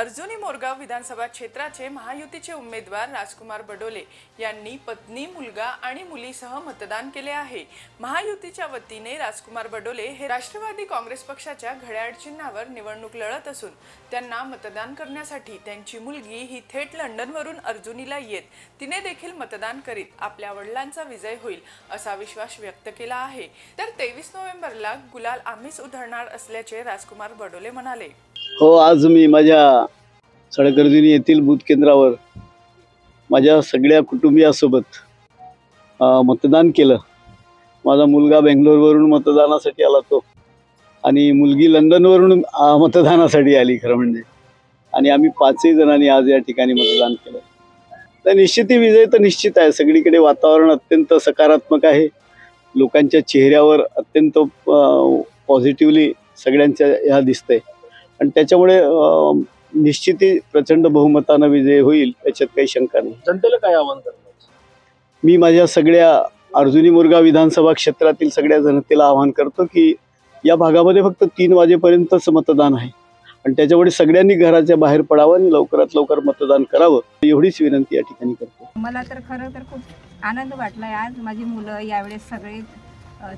अर्जुनी मोरगाव विधानसभा क्षेत्राचे महायुतीचे उमेदवार राजकुमार बडोले यांनी पत्नी मुलगा आणि मुलीसह मतदान केले आहे. महायुतीच्या वतीने राजकुमार बडोले हे राष्ट्रवादी काँग्रेस पक्षाच्या घड्याळ चिन्हावर निवडणूक लढत असून त्यांना मतदान करण्यासाठी त्यांची मुलगी ही थेट लंडनवरून अर्जुनीला येत तिने देखील मतदान करीत आपल्या वडिलांचा विजय होईल असा विश्वास व्यक्त केला आहे. तर तेवीस नोव्हेंबरला गुलाल आम्हीच उधळणार असल्याचे राजकुमार बडोले म्हणाले. हो आज मी माझ्या सडकर्जुनी येथील बूथ केंद्रावर माझ्या सगळ्या कुटुंबियासोबत मतदान केलं. माझा मुलगा बेंगलोरवरून मतदानासाठी आला तो आणि मुलगी लंडनवरून मतदानासाठी आली खरं म्हणजे. आणि आम्ही पाचही जणांनी आज या ठिकाणी मतदान केलं. तर निश्चिती विजय तर निश्चित आहे. सगळीकडे वातावरण अत्यंत सकारात्मक आहे. लोकांच्या चेहऱ्यावर अत्यंत पॉझिटिव्हली सगळ्यांच्या ह्या दिसतंय. आणि त्याच्यामुळे निश्चिती प्रचंड बहुमतानं विजय होईल याच्यात काही शंका नाही. जनतेला काय आव्हान करणार? मी माझ्या सगळ्या अर्जुनी मुरगा विधानसभा क्षेत्रातील सगळ्या जनतेला आवाहन करतो की या भागामध्ये फक्त तीन वाजेपर्यंतच मतदान आहे. आणि त्याच्यामुळे सगळ्यांनी घराच्या बाहेर पडावं आणि लवकरात लवकर मतदान करावं एवढीच विनंती या ठिकाणी करतो. मला तर खरं तर खूप आनंद वाटला आज. माझी मुलं यावेळेस सगळे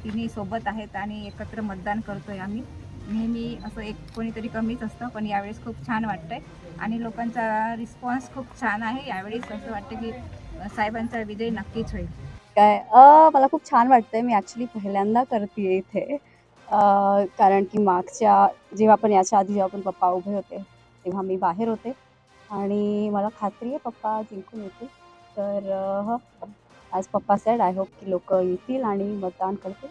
तिन्ही सोबत आहेत आणि एकत्र मतदान करतोय आम्ही. नेहमी असं एक कोणीतरी कमीच असतं पण यावेळेस खूप छान वाटतंय. आणि लोकांचा रिस्पॉन्स खूप छान आहे. यावेळेस असं वाटतं की साहेबांचा विजय नक्कीच होईल. काय? मला खूप छान वाटतंय. मी ॲक्च्युली पहिल्यांदा करते इथे. कारण की मागच्या जेव्हा आपण याच्या आधी जेव्हा आपण पप्पा उभे होते तेव्हा मी बाहेर होते. आणि मला खात्री आहे पप्पा जिंकून येतील. तर हो. आज पप्पा सेड आय होप की लोक येतील आणि मतदान करतील.